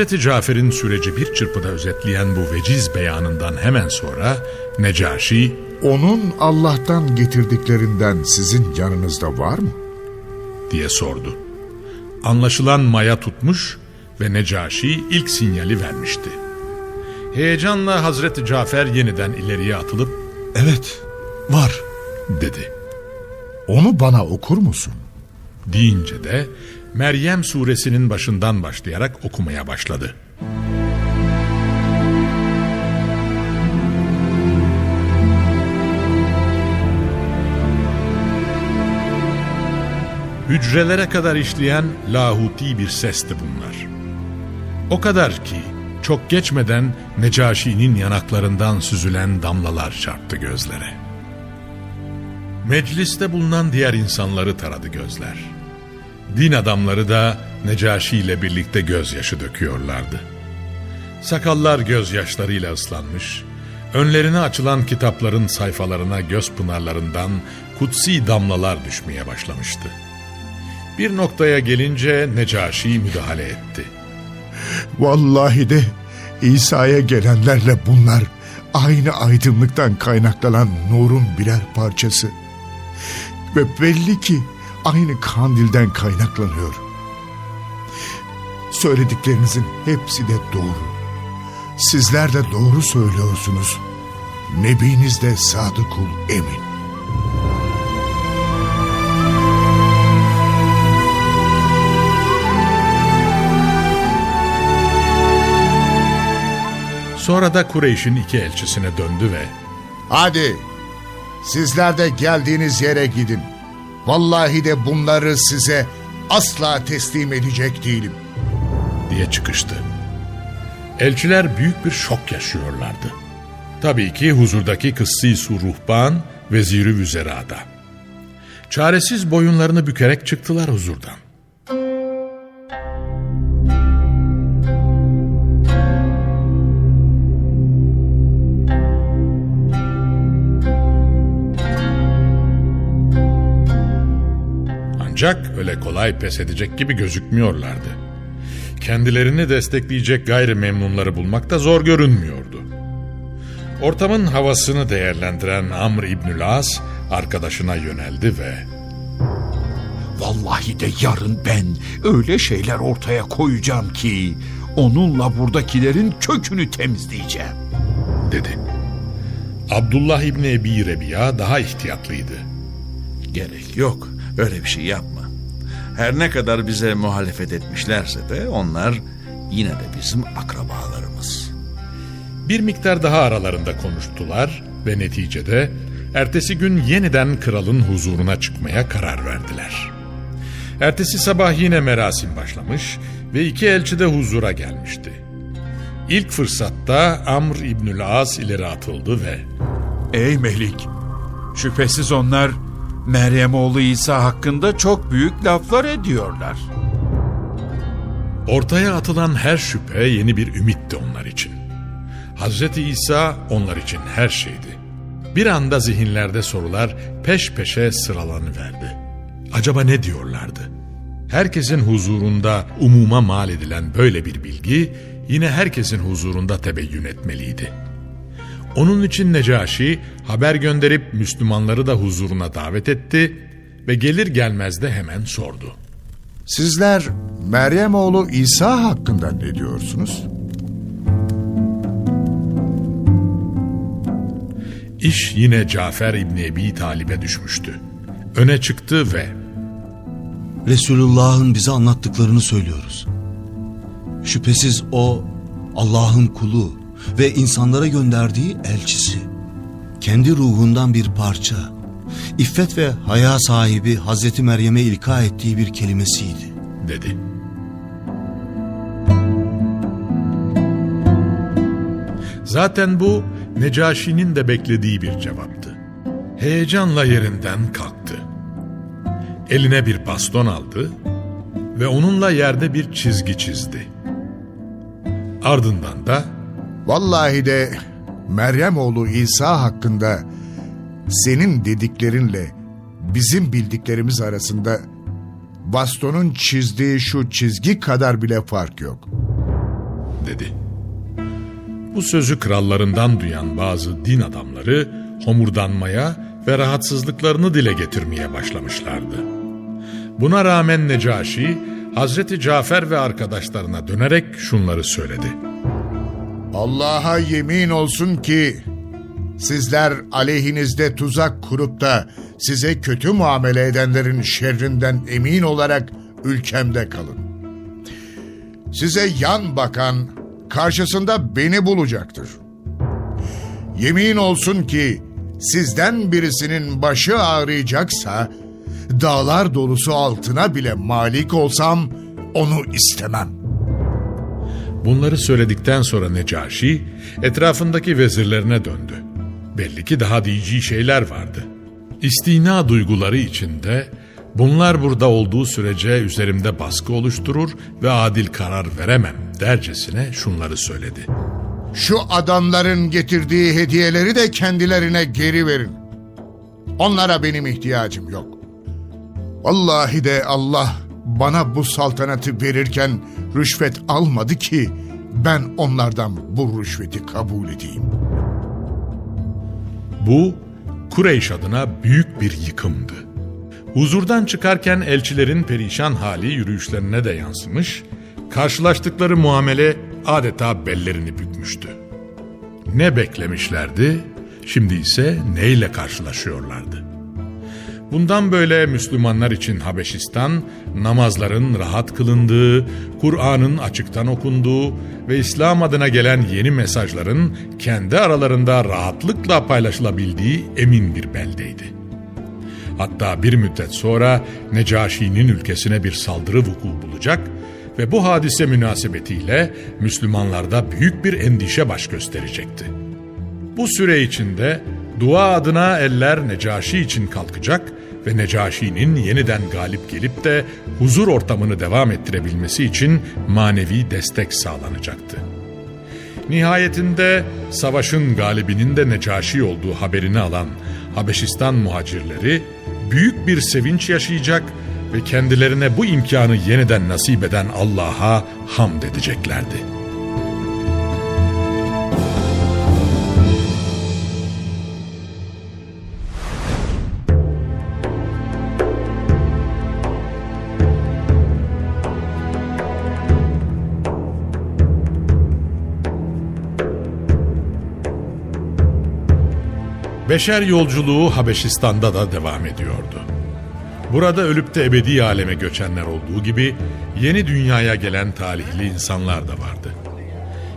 Hazreti Cafer'in süreci bir çırpıda özetleyen bu veciz beyanından hemen sonra Necaşi Onun Allah'tan getirdiklerinden sizin yanınızda var mı? diye sordu. Anlaşılan maya tutmuş ve Necaşi ilk sinyali vermişti. Heyecanla Hazreti Cafer yeniden ileriye atılıp Evet, var. dedi. Onu bana okur musun? Deyince de Meryem suresinin başından başlayarak okumaya başladı. Hücrelere kadar işleyen lahuti bir sesti bunlar. O kadar ki çok geçmeden Necaşi'nin yanaklarından süzülen damlalar çarptı gözlere. Mecliste bulunan diğer insanları taradı gözler. Din adamları da Necaşi ile birlikte gözyaşı döküyorlardı. Sakallar gözyaşlarıyla ıslanmış, önlerine açılan kitapların sayfalarına göz pınarlarından kutsi damlalar düşmeye başlamıştı. Bir noktaya gelince Necaşi müdahale etti. Vallahi de İsa'ya gelenlerle bunlar aynı aydınlıktan kaynaklanan nurun birer parçası. Ve belli ki aynı kandilden kaynaklanıyor. Söylediklerinizin hepsi de doğru. Sizler de doğru söylüyorsunuz. Nebiniz de sadıkul emin. Sonra da Kureyş'in iki elçisine döndü ve Hadi sizler de geldiğiniz yere gidin. Vallahi de bunları size asla teslim edecek değilim. diye çıkıştı. Elçiler büyük bir şok yaşıyorlardı. Tabii ki huzurdaki kıssi su ruhban veziri vüzerada. Çaresiz boyunlarını bükerek çıktılar huzurdan. Ancak öyle kolay pes edecek gibi gözükmüyorlardı. Kendilerini destekleyecek gayrimemnunları bulmak da zor görünmüyordu. Ortamın havasını değerlendiren Amr İbnül As arkadaşına yöneldi ve Vallahi de yarın ben öyle şeyler ortaya koyacağım ki onunla buradakilerin kökünü temizleyeceğim. dedi. Abdullah İbni Ebi Rebiya daha ihtiyatlıydı. Gerek yok. Öyle bir şey yapma. Her ne kadar bize muhalefet etmişlerse de onlar yine de bizim akrabalarımız. Bir miktar daha aralarında konuştular ve neticede ertesi gün yeniden kralın huzuruna çıkmaya karar verdiler. Ertesi sabah yine merasim başlamış ve iki elçi de huzura gelmişti. İlk fırsatta Amr İbnül As ileri atıldı ve Ey Melik! Şüphesiz onlar Meryem oğlu İsa hakkında çok büyük laflar ediyorlar. Ortaya atılan her şüphe yeni bir ümitti onlar için. Hazreti İsa onlar için her şeydi. Bir anda zihinlerde sorular peş peşe sıralanıverdi. Acaba ne diyorlardı? Herkesin huzurunda umuma mal edilen böyle bir bilgi yine herkesin huzurunda tebeyyün etmeliydi. Onun için Necaşi haber gönderip Müslümanları da huzuruna davet etti ve gelir gelmez de hemen sordu. Sizler Meryem oğlu İsa hakkında ne diyorsunuz? İş yine Cafer İbni Ebi Talib'e düşmüştü. Öne çıktı ve Resulullah'ın bize anlattıklarını söylüyoruz. Şüphesiz o Allah'ın kulu ve insanlara gönderdiği elçisi. Kendi ruhundan bir parça, iffet ve haya sahibi Hazreti Meryem'e ilka ettiği bir kelimesiydi. dedi. Zaten bu Necaşi'nin de beklediği bir cevaptı. Heyecanla yerinden kalktı. Eline bir baston aldı ve onunla yerde bir çizgi çizdi. Ardından da Vallahi de Meryem oğlu İsa hakkında senin dediklerinle bizim bildiklerimiz arasında bastonun çizdiği şu çizgi kadar bile fark yok. dedi. Bu sözü krallarından duyan bazı din adamları homurdanmaya ve rahatsızlıklarını dile getirmeye başlamışlardı. Buna rağmen Necaşi, Hazreti Cafer ve arkadaşlarına dönerek şunları söyledi. Allah'a yemin olsun ki sizler aleyhinizde tuzak kurup da size kötü muamele edenlerin şerrinden emin olarak ülkemde kalın. Size yan bakan karşısında beni bulacaktır. Yemin olsun ki sizden birisinin başı ağrıyacaksa dağlar dolusu altına bile malik olsam onu istemem.'' Bunları söyledikten sonra Necaşi etrafındaki vezirlerine döndü. Belli ki daha diyeceği şeyler vardı. İstina duyguları içinde bunlar burada olduğu sürece üzerimde baskı oluşturur ve adil karar veremem dercesine şunları söyledi. Şu adamların getirdiği hediyeleri de kendilerine geri verin. Onlara benim ihtiyacım yok. Vallahi de Allah bana bu saltanatı verirken rüşvet almadı ki ben onlardan bu rüşveti kabul edeyim. Bu Kureyş adına büyük bir yıkımdı. Huzurdan çıkarken elçilerin perişan hali yürüyüşlerine de yansımış, karşılaştıkları muamele adeta bellerini bükmüştü. Ne beklemişlerdi, şimdi ise neyle karşılaşıyorlardı? Bundan böyle Müslümanlar için Habeşistan, namazların rahat kılındığı, Kur'an'ın açıktan okunduğu ve İslam adına gelen yeni mesajların kendi aralarında rahatlıkla paylaşılabildiği emin bir beldeydi. Hatta bir müddet sonra Necaşi'nin ülkesine bir saldırı vuku bulacak ve bu hadise münasebetiyle Müslümanlarda büyük bir endişe baş gösterecekti. Bu süre içinde dua adına eller Necaşi için kalkacak ve Necaşi'nin yeniden galip gelip de huzur ortamını devam ettirebilmesi için manevi destek sağlanacaktı. Nihayetinde savaşın galibinin de Necaşi olduğu haberini alan Habeşistan muhacirleri büyük bir sevinç yaşayacak ve kendilerine bu imkanı yeniden nasip eden Allah'a hamd edeceklerdi. Beşer yolculuğu Habeşistan'da da devam ediyordu. Burada ölüp de ebedi aleme göçenler olduğu gibi yeni dünyaya gelen talihli insanlar da vardı.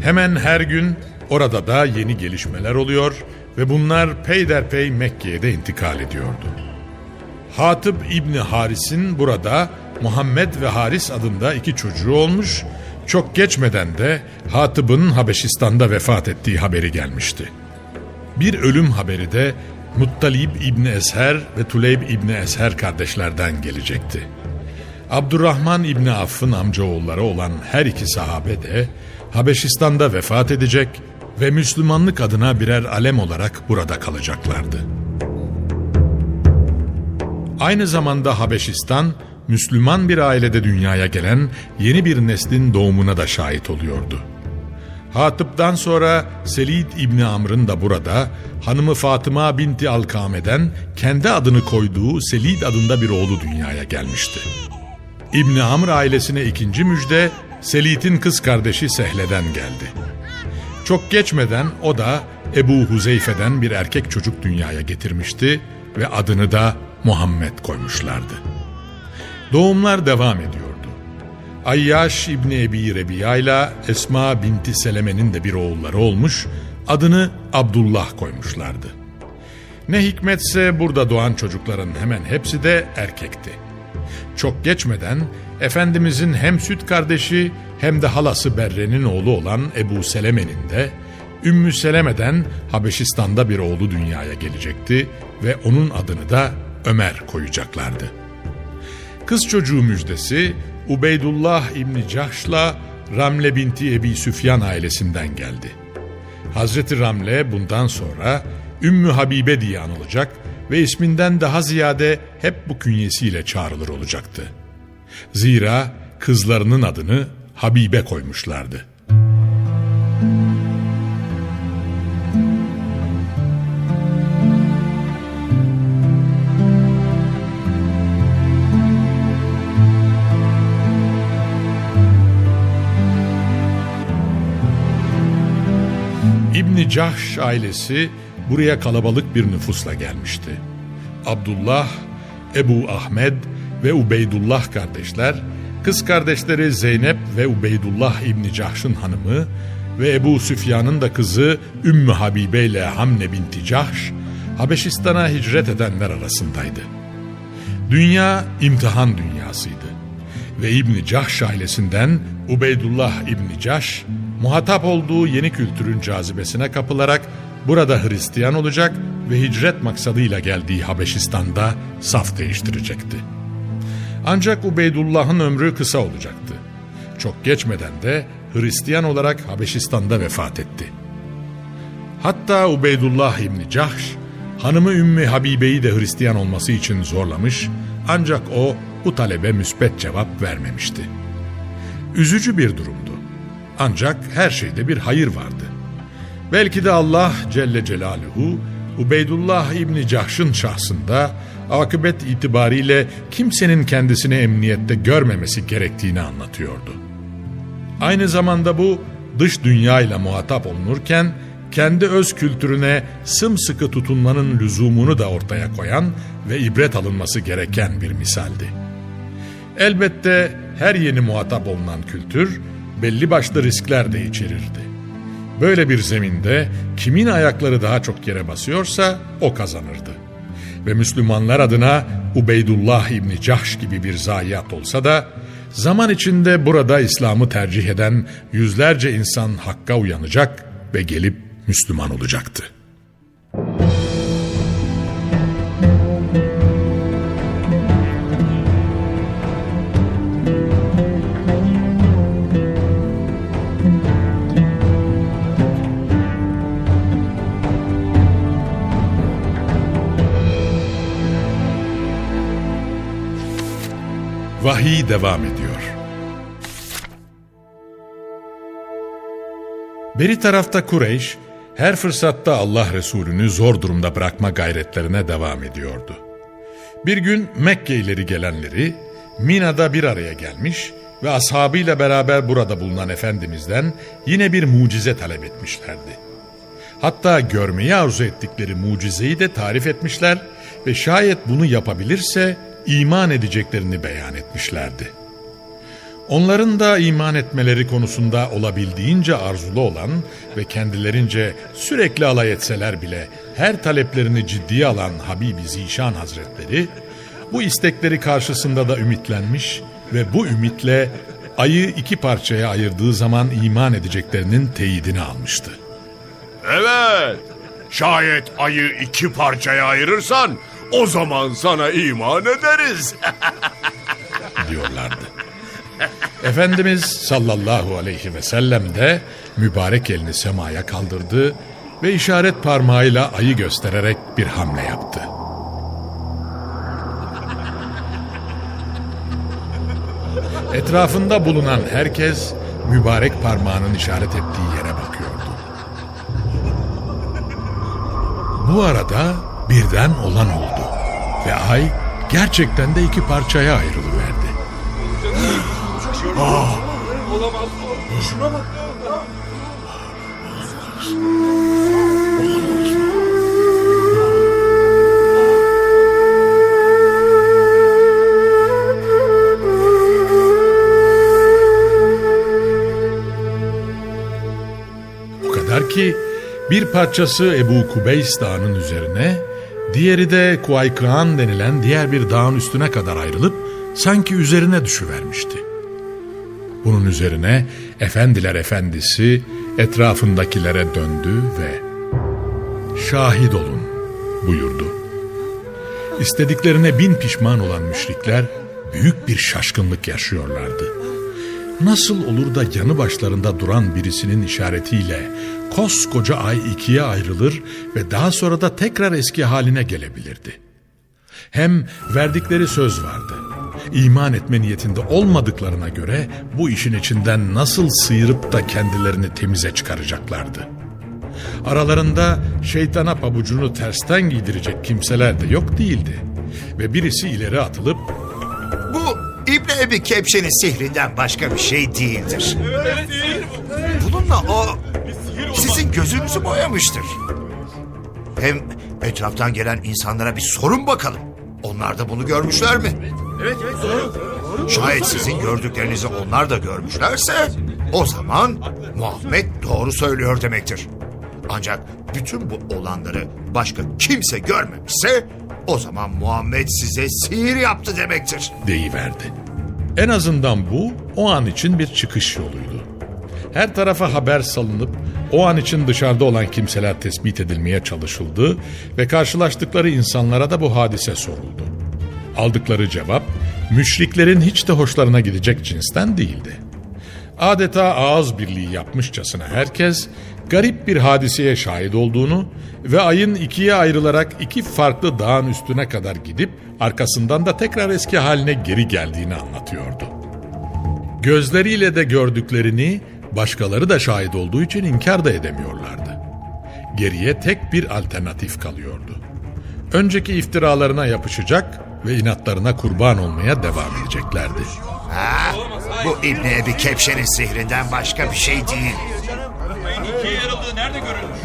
Hemen her gün orada da yeni gelişmeler oluyor ve bunlar peyderpey Mekke'ye de intikal ediyordu. Hatip İbni Haris'in burada Muhammed ve Haris adında iki çocuğu olmuş, çok geçmeden de Hatip'in Habeşistan'da vefat ettiği haberi gelmişti. Bir ölüm haberi de Muttalib İbni Esher ve Tuleyb İbni Esher kardeşlerden gelecekti. Abdurrahman İbni Aff'ın amcaoğulları olan her iki sahabe de Habeşistan'da vefat edecek ve Müslümanlık adına birer alem olarak burada kalacaklardı. Aynı zamanda Habeşistan, Müslüman bir ailede dünyaya gelen yeni bir neslin doğumuna da şahit oluyordu. Hatıp'tan sonra Selid İbni Amr'ın da burada hanımı Fatıma binti Alkame'den kendi adını koyduğu Selid adında bir oğlu dünyaya gelmişti. İbni Amr ailesine ikinci müjde Selid'in kız kardeşi Sehle'den geldi. Çok geçmeden o da Ebu Huzeyfe'den bir erkek çocuk dünyaya getirmişti ve adını da Muhammed koymuşlardı. Doğumlar devam ediyordu. Ayyaş İbni Ebi Rebiya ile Esma binti Seleme'nin de bir oğulları olmuş, adını Abdullah koymuşlardı. Ne hikmetse burada doğan çocukların hemen hepsi de erkekti. Çok geçmeden Efendimizin hem süt kardeşi hem de halası Berre'nin oğlu olan Ebu Seleme'nin de Ümmü Seleme'den Habeşistan'da bir oğlu dünyaya gelecekti ve onun adını da Ömer koyacaklardı. Kız çocuğu müjdesi Ubeydullah İbni Cahş'la Ramle binti Ebi Süfyan ailesinden geldi. Hazreti Ramle bundan sonra Ümmü Habibe diye anılacak ve isminden daha ziyade hep bu künyesiyle çağrılır olacaktı. Zira kızlarının adını Habibe koymuşlardı. İbni Cahş ailesi buraya kalabalık bir nüfusla gelmişti. Abdullah, Ebu Ahmed ve Ubeydullah kardeşler, kız kardeşleri Zeynep ve Ubeydullah İbni Cahş'ın hanımı ve Ebu Süfyan'ın da kızı Ümmü Habibe ile Hamne binti Cahş, Habeşistan'a hicret edenler arasındaydı. Dünya imtihan dünyasıydı ve İbni Cahş ailesinden Ubeydullah İbni Cahş muhatap olduğu yeni kültürün cazibesine kapılarak burada Hristiyan olacak ve hicret maksadıyla geldiği Habeşistan'da saf değiştirecekti. Ancak Ubeydullah'ın ömrü kısa olacaktı. Çok geçmeden de Hristiyan olarak Habeşistan'da vefat etti. Hatta Ubeydullah İbni Cahş, hanımı Ümmü Habibe'yi de Hristiyan olması için zorlamış ancak o bu talebe müspet cevap vermemişti. Üzücü bir durumdu. Ancak her şeyde bir hayır vardı. Belki de Allah Celle Celaluhu Ubeydullah İbni Cahş'ın şahsında akıbet itibariyle kimsenin kendisini emniyette görmemesi gerektiğini anlatıyordu. Aynı zamanda bu dış dünyayla muhatap olunurken kendi öz kültürüne sımsıkı tutunmanın lüzumunu da ortaya koyan ve ibret alınması gereken bir misaldi. Elbette her yeni muhatap olunan kültür belli başlı riskler de içerirdi. Böyle bir zeminde kimin ayakları daha çok yere basıyorsa o kazanırdı. Ve Müslümanlar adına Ubeydullah İbni Cahş gibi bir zayiat olsa da zaman içinde burada İslam'ı tercih eden yüzlerce insan hakka uyanacak ve gelip Müslüman olacaktı. Vahiy devam ediyor. Beri tarafta Kureyş, her fırsatta Allah Resulü'nü zor durumda bırakma gayretlerine devam ediyordu. Bir gün Mekke ileri gelenleri Mina'da bir araya gelmiş ve ashabıyla beraber burada bulunan Efendimiz'den yine bir mucize talep etmişlerdi. Hatta görmeyi arzu ettikleri mucizeyi de tarif etmişler ve şayet bunu yapabilirse iman edeceklerini beyan etmişlerdi. Onların da iman etmeleri konusunda olabildiğince arzulu olan ve kendilerince sürekli alay etseler bile her taleplerini ciddiye alan Habibi Zişan Hazretleri, bu istekleri karşısında da ümitlenmiş ve bu ümitle ayı iki parçaya ayırdığı zaman iman edeceklerinin teyidini almıştı. Evet, Şayet ayı iki parçaya ayırırsan o zaman sana iman ederiz. diyorlardı. Efendimiz sallallahu aleyhi ve sellem de mübarek elini semaya kaldırdı ve işaret parmağıyla ayı göstererek bir hamle yaptı. Etrafında bulunan herkes mübarek parmağının işaret ettiği yere bakıyordu. Bu arada birden olan oldu ve ay gerçekten de iki parçaya ayrılıverdi. O kadar ki bir parçası Ebu Kubeys dağının üzerine, diğeri de Kuaykıan denilen diğer bir dağın üstüne kadar ayrılıp sanki üzerine düşüvermişti. Bunun üzerine efendiler efendisi etrafındakilere döndü ve şahit olun buyurdu. İstediklerine bin pişman olan müşrikler büyük bir şaşkınlık yaşıyorlardı. Nasıl olur da yanı başlarında duran birisinin işaretiyle koskoca ay ikiye ayrılır ve daha sonra da tekrar eski haline gelebilirdi? Hem verdikleri söz vardı. İman etme niyetinde olmadıklarına göre bu işin içinden nasıl sıyırıp da kendilerini temize çıkaracaklardı? Aralarında şeytana pabucunu tersten giydirecek kimseler de yok değildi. Ve birisi ileri atılıp Bu İbni Ebi Kepşe'nin sihrinden başka bir şey değildir. Bununla o sizin gözünüzü boyamıştır. Hem etraftan gelen insanlara bir sorun bakalım. Onlar da bunu görmüşler mi? Evet, evet, doğru. Şayet sizin gördüklerinizi onlar da görmüşlerse o zaman Muhammed doğru söylüyor demektir. Ancak bütün bu olanları başka kimse görmemişse o zaman Muhammed size sihir yaptı demektir. deyiverdi. En azından bu o an için bir çıkış yoluydu. Her tarafa haber salınıp o an için dışarıda olan kimseler tespit edilmeye çalışıldı ve karşılaştıkları insanlara da bu hadise soruldu. Aldıkları cevap müşriklerin hiç de hoşlarına gidecek cinsten değildi. Adeta ağız birliği yapmışçasına herkes garip bir hadiseye şahit olduğunu ve ayın ikiye ayrılarak iki farklı dağın üstüne kadar gidip arkasından da tekrar eski haline geri geldiğini anlatıyordu. Gözleriyle de gördüklerini başkaları da şahit olduğu için inkar da edemiyorlardı. Geriye tek bir alternatif kalıyordu. Önceki iftiralarına yapışacak ve inatlarına kurban olmaya devam edeceklerdi. Ha? Bu İbni Ebi Kepşe'nin sihrinden başka bir şey değil.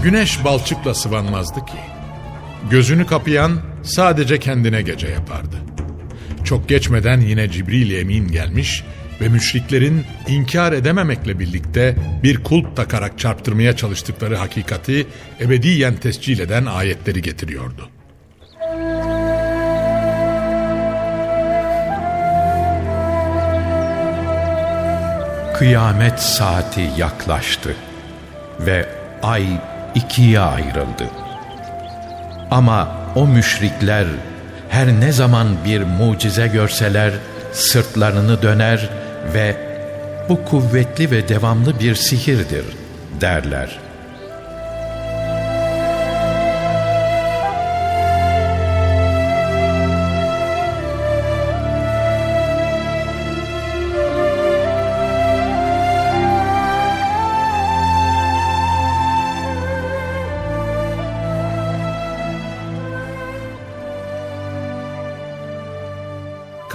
Güneş balçıkla sıvanmazdı ki. Gözünü kapayan sadece kendine gece yapardı. Çok geçmeden yine Cibril Emin gelmiş ve müşriklerin inkar edememekle birlikte bir kulp takarak çarptırmaya çalıştıkları hakikati ebediyen tescil eden ayetleri getiriyordu. Kıyamet saati yaklaştı ve ay ikiye ayrıldı. Ama o müşrikler her ne zaman bir mucize görseler sırtlarını döner ve bu kuvvetli ve devamlı bir sihirdir derler.